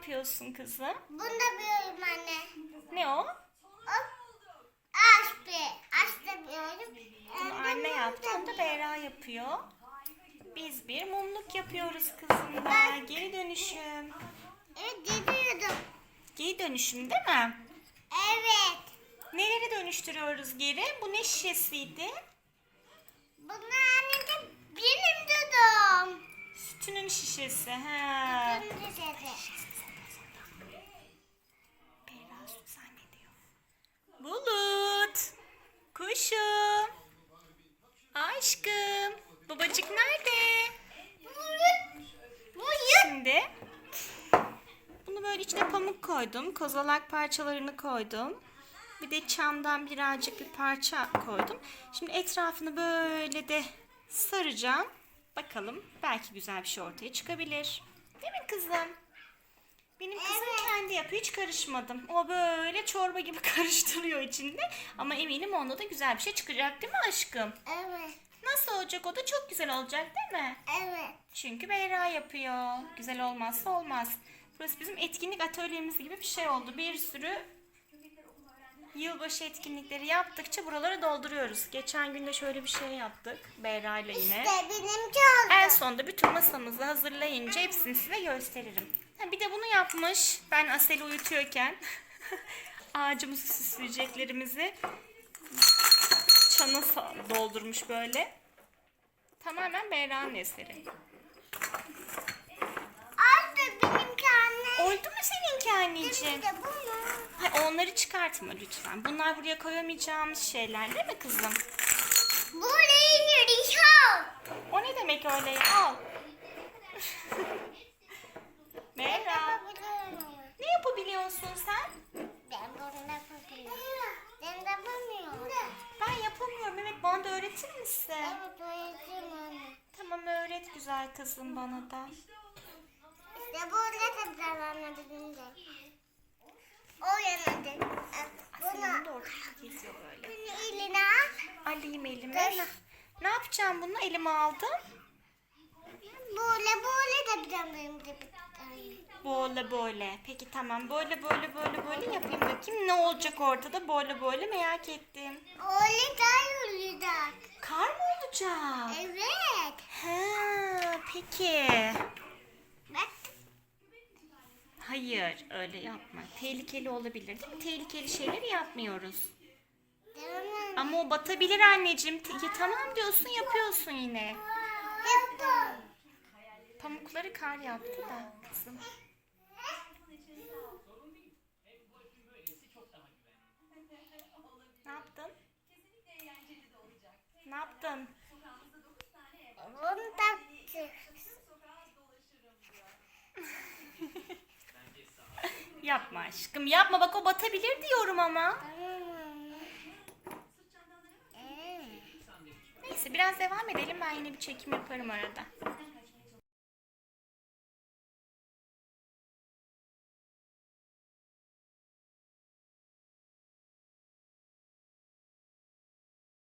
yapıyorsun kızım? Bunu da biliyorum anne. Ne o? O. Aç da biliyorum. Bunu anne yaptı, onu da Beyra yapıyor. Biz bir mumluk yapıyoruz kızımla. Geri dönüşüm. Evet gidiyordum. Geri dönüşüm değil mi? Evet. Neleri dönüştürüyoruz geri? Bu ne şişesiydi? Bunu anneciğim benim dudum. Sütünün şişesi. He. Dudum dedi. Aşkım. Babacık nerede? Şimdi bunu böyle içine pamuk koydum. Kozalak parçalarını koydum. Bir de çamdan birazcık bir parça koydum. Şimdi etrafını böyle de saracağım. Bakalım belki güzel bir şey ortaya çıkabilir. Değil mi kızım? Benim kızım kendi yapıyor hiç karışmadım. O böyle çorba gibi karıştırıyor içinde. Ama eminim onda da güzel bir şey çıkacak değil mi aşkım? Evet. Nasıl olacak o da çok güzel olacak değil mi? Evet. Çünkü Beyra yapıyor. Güzel olmazsa olmaz. Burası bizim etkinlik atölyemiz gibi bir şey oldu. Bir sürü yılbaşı etkinlikleri yaptıkça buraları dolduruyoruz. Geçen gün de şöyle bir şey yaptık Beyra ile yine. İşte benimki oldu. En sonunda bütün masamızı hazırlayınca hepsini size gösteririm. Ha, bir de bunu yapmış. Ben Asel'i uyutuyorken ağacımızı süsleyeceklerimizi çana doldurmuş böyle. Tamamen Beyra'nın eseri. Oldu benimki anne. Oldu mu seninki anneciğim? De bunu. Hayır, onları çıkartma lütfen. Bunlar buraya koyamayacağımız şeyler değil mi kızım? Burayı yürüyor. O ne demek öyle ya? Al. Beyra, Yapabiliyorum. ne yapabiliyorsun sen? Ben bunu yapabiliyorum. Ben de yapamıyorum. Ben yapamıyorum. Evet bana da öğretir misin? Evet öğreteceğim anne. Tamam öğret güzel kızım bana da. İşte da bir anne bizim de. O yanadı. Bunu, de ortada geziyor böyle. bunu eline al. Alayım elime. Ne, ne yapacağım bunu? Elime aldım. Böyle böyle de bir tane benim de bir tane. Böyle böyle. Peki tamam. Böyle böyle böyle böyle yapayım bakayım. Ne olacak ortada? Böyle böyle merak ettim. Öyle daha yürüyecek. Kar mı olacak? Evet. Bak. Hayır öyle yapma. Tehlikeli olabilir? Tehlikeli şeyleri yapmıyoruz. Tamam. Ama o batabilir anneciğim. Te- ya tamam diyorsun yapıyorsun yine. Yaptım. Pamukları kar yaptı da kızım. Ne yaptın? Ne yaptın? Bunu taktı. Yapma aşkım yapma bak o batabilir diyorum ama. Ee. Neyse biraz devam edelim ben yine bir çekim yaparım arada.